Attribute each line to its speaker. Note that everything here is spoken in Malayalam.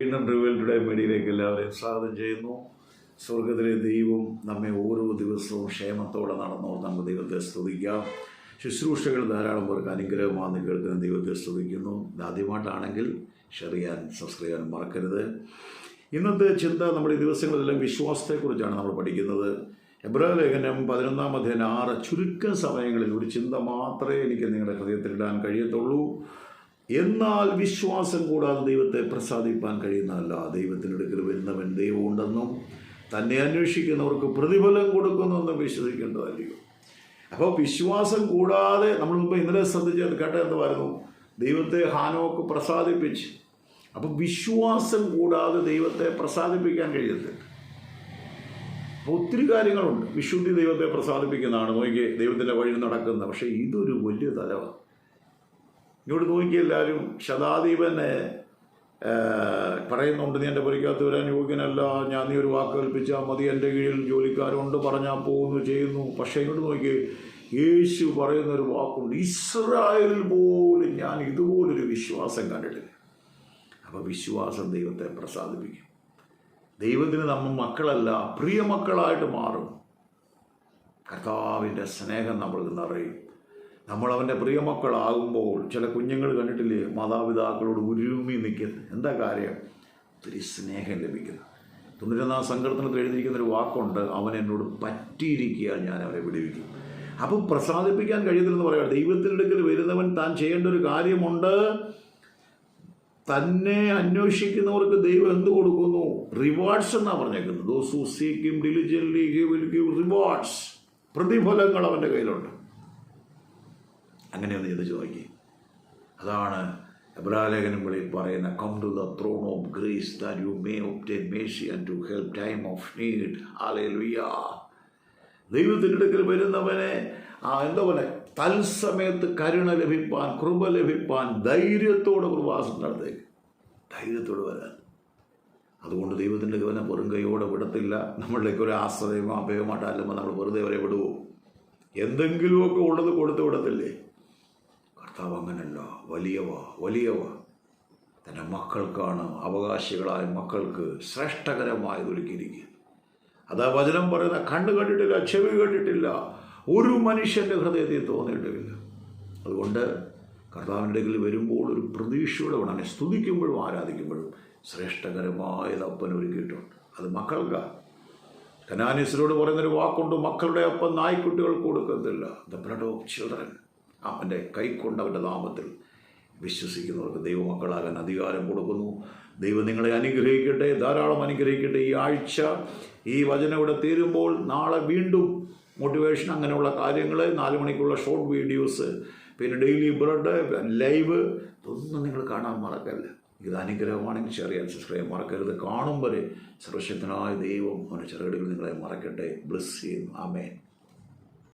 Speaker 1: വീണ്ടും ടുഡേ മീഡിയയിലേക്ക് എല്ലാവരെയും സ്വാഗതം ചെയ്യുന്നു. സ്വർഗത്തിലെ ദൈവം നമ്മെ ഓരോ ദിവസവും ക്ഷേമത്തോടെ നടന്നോ നമുക്ക് ദൈവത്തെ സ്തുതിക്കാം. ശുശ്രൂഷകൾ ധാരാളം പേർക്ക് അനുഗ്രഹമാണെന്ന് കേൾക്കുന്ന ദൈവത്തെ സ്തുതിക്കുന്നു. ആദ്യമായിട്ടാണെങ്കിൽ ഷെയർ ചെയ്യാൻ സബ്സ്ക്രൈബ് ചെയ്യാൻ മറക്കരുത്. ഇന്നത്തെ ചിന്ത നമ്മുടെ ദിവസങ്ങളിലെല്ലാം വിശ്വാസത്തെക്കുറിച്ചാണ് നമ്മൾ പഠിക്കുന്നത്. എബ്രാ ലേഖനം പതിനൊന്നാം അധ്യയനം ആറ് ചുരുക്ക സമയങ്ങളിൽ ഒരു ചിന്ത മാത്രമേ എനിക്ക് നിങ്ങളുടെ ഹൃദയത്തിലിടാൻ കഴിയത്തുള്ളൂ. എന്നാൽ വിശ്വാസം കൂടാതെ ദൈവത്തെ പ്രസാദിപ്പാൻ കഴിയുന്നതല്ല. ദൈവത്തിനടുക്കൽ വരുന്നവൻ ദൈവമുണ്ടെന്നും തന്നെ അന്വേഷിക്കുന്നവർക്ക് പ്രതിഫലം കൊടുക്കുന്നെന്നും വിശ്വസിക്കേണ്ടതല്ലയോ? അപ്പോൾ വിശ്വാസം കൂടാതെ നമ്മൾ മുമ്പ് ഇന്നലെ ശ്രദ്ധിച്ചത് എന്ന് പറയുന്നു. ദൈവത്തെ ഹാനോക്ക് പ്രസാദിപ്പിച്ച്. അപ്പോൾ വിശ്വാസം കൂടാതെ ദൈവത്തെ പ്രസാദിപ്പിക്കാൻ കഴിയത്തില്ല. അപ്പോൾ ഒത്തിരി കാര്യങ്ങളുണ്ട്. വിശുദ്ധി ദൈവത്തെ പ്രസാദിപ്പിക്കുന്നതാണ്. നോക്കി ദൈവത്തിന്റെ വഴി നടക്കുന്ന. പക്ഷേ ഇതൊരു വലിയ തലമാണ് ഇങ്ങോട്ട് നോക്കി എല്ലാവരും ശതാദീപനെ പറയുന്നുണ്ട് നീ എന്റെ പുരയ്ക്കകത്ത് വരാൻ യോഗ്യനല്ല. ഞാൻ നീ ഒരു വാക്ക് കൽപ്പിച്ചാൽ മതി. എന്റെ കീഴിൽ ജോലിക്കാരുണ്ട് പറഞ്ഞാൽ പോകുന്നു ചെയ്യുന്നു. പക്ഷേ ഇങ്ങോട്ട് നോക്കി യേശു പറയുന്നൊരു വാക്കുണ്ട് ഇസ്രായേൽ പോലും ഞാൻ ഇതുപോലൊരു വിശ്വാസം കണ്ടിട്ടില്ല. അപ്പോൾ വിശ്വാസം ദൈവത്തെ പ്രസാദിപ്പിക്കും. ദൈവത്തിന് നമ്മൾ മക്കളല്ല പ്രിയ മക്കളായിട്ട് മാറും. കർത്താവിന്റെ സ്നേഹം നമ്മൾക്ക് നിറയും. നമ്മൾ അവന്റെ പ്രിയമക്കളാകുമ്പോൾ ചില കുഞ്ഞുങ്ങൾ കണ്ടിട്ടില്ലേ? മാതാപിതാക്കളോട് ഉരുമി നിൽക്കുന്നത് എന്താ കാര്യം? ഒത്തിരി സ്നേഹം ലഭിക്കുന്നു. തൊണ്ണൂറ്റൊന്നാം സങ്കീർത്തനത്തിൽ എഴുതിയിരിക്കുന്ന ഒരു വാക്കുണ്ട് അവൻ എന്നോട് പറ്റിയിരിക്കുക ഞാൻ അവരെ വിടുവിക്കും. അപ്പം പ്രസാദിപ്പിക്കാൻ കഴിയത്തില്ലെന്ന് പറയാം ദൈവത്തിന്റെ അടുക്കൽ വരുന്നവൻ താൻ ചെയ്യേണ്ട ഒരു കാര്യമുണ്ട്. തന്നെ അന്വേഷിക്കുന്നവർക്ക് ദൈവം എന്ത് കൊടുക്കുന്നു? റിവാർഡ്സ് എന്നാണ് പറഞ്ഞേക്കുന്നത്. Those who seek him diligently he will give rewards പ്രതിഫലങ്ങൾ അവന്റെ കയ്യിലുണ്ട്. അങ്ങനെ ഒന്ന് ചെയ്ത് നോക്കി അതാണ് എബ്രാലേഖനം വിളി പറയുന്ന come to the throne of grace that you may obtain mercy and to help time of need hallelujah ദൈവത്തിന്റെ അടുക്കൽ വരുന്നവനെ ആ എന്താ പറയുക തത്സമയത്ത് കരുണ ലഭിപ്പാൻ കൃപ ലഭിപ്പാൻ ധൈര്യത്തോടെ പ്രവാസം നടത്തേക്ക്. ധൈര്യത്തോടെ വരാൻ. അതുകൊണ്ട് ദൈവത്തിന്റെ ഗവനം വെറും കൈയോടെ വിടത്തില്ല. നമ്മളിലേക്ക് ഒരു ആശ്രയമോ അഭയമോ അല്ലുമ്പോൾ നമ്മൾ വെറുതെ വരെ വിടുവോ? എന്തെങ്കിലുമൊക്കെ ഉള്ളത് കൊടുത്ത് വിടത്തില്ലേ? കർത്താവ് അങ്ങനല്ല വലിയവ വലിയവ. തന്റെ മക്കൾക്കാണ് അവകാശികളായ മക്കൾക്ക് ശ്രേഷ്ഠകരമായത് ഒരുക്കിയിരിക്കുന്നത്. അതാ വചനം പറയുന്ന കണ്ണ് കണ്ടിട്ടില്ല ചെവി കണ്ടിട്ടില്ല ഒരു മനുഷ്യന്റെ ഹൃദയത്തിൽ തോന്നിയിട്ടുമില്ല അതുകൊണ്ട് കർത്താവിന്റെ അടുക്കൽ വരുമ്പോൾ ഒരു പ്രതീക്ഷയോടെ വേണം സ്തുതിക്കുമ്പോഴും ആരാധിക്കുമ്പോഴും ശ്രേഷ്ഠകരമായത് അപ്പൻ ഒരുക്കിയിട്ടുണ്ട്. അത് മക്കൾക്കാണ് കനാനീസിനോട് പറയുന്നൊരു വാക്കുണ്ട് മക്കളുടെ അപ്പം നായ്ക്കുട്ടികൾ കൊടുക്കത്തില്ല. The blood of children. അവന്റെ കൈക്കൊണ്ട് അവന്റെ നാമത്തിൽ വിശ്വസിക്കുന്നവർക്ക് ദൈവമക്കളാകാൻ അധികാരം കൊടുക്കുന്നു. ദൈവം നിങ്ങളെ അനുഗ്രഹിക്കട്ടെ ധാരാളം അനുഗ്രഹിക്കട്ടെ. ഈ ആഴ്ച ഈ വചനം ഇവിടെ തീരുമ്പോൾ നാളെ വീണ്ടും മോട്ടിവേഷൻ അങ്ങനെയുള്ള കാര്യങ്ങൾ നാല് മണിക്കുള്ള ഷോർട്ട് വീഡിയോസ് പിന്നെ ഡെയിലി ബ്രെഡ് ലൈവ് ഇതൊന്നും നിങ്ങൾ കാണാൻ മറക്കല്ല ഇത് അനുഗ്രഹമാണെങ്കിൽ ഷെയർ സബ്സ്ക്രൈബ് മറക്കരുത്. കാണും വരെ സർവശക്തനായ ദൈവം അവന്റെ ചെറുകടികൾ നിങ്ങളെ മറക്കട്ടെ. ബ്ലസ് ചെയ്യും ആമേൻ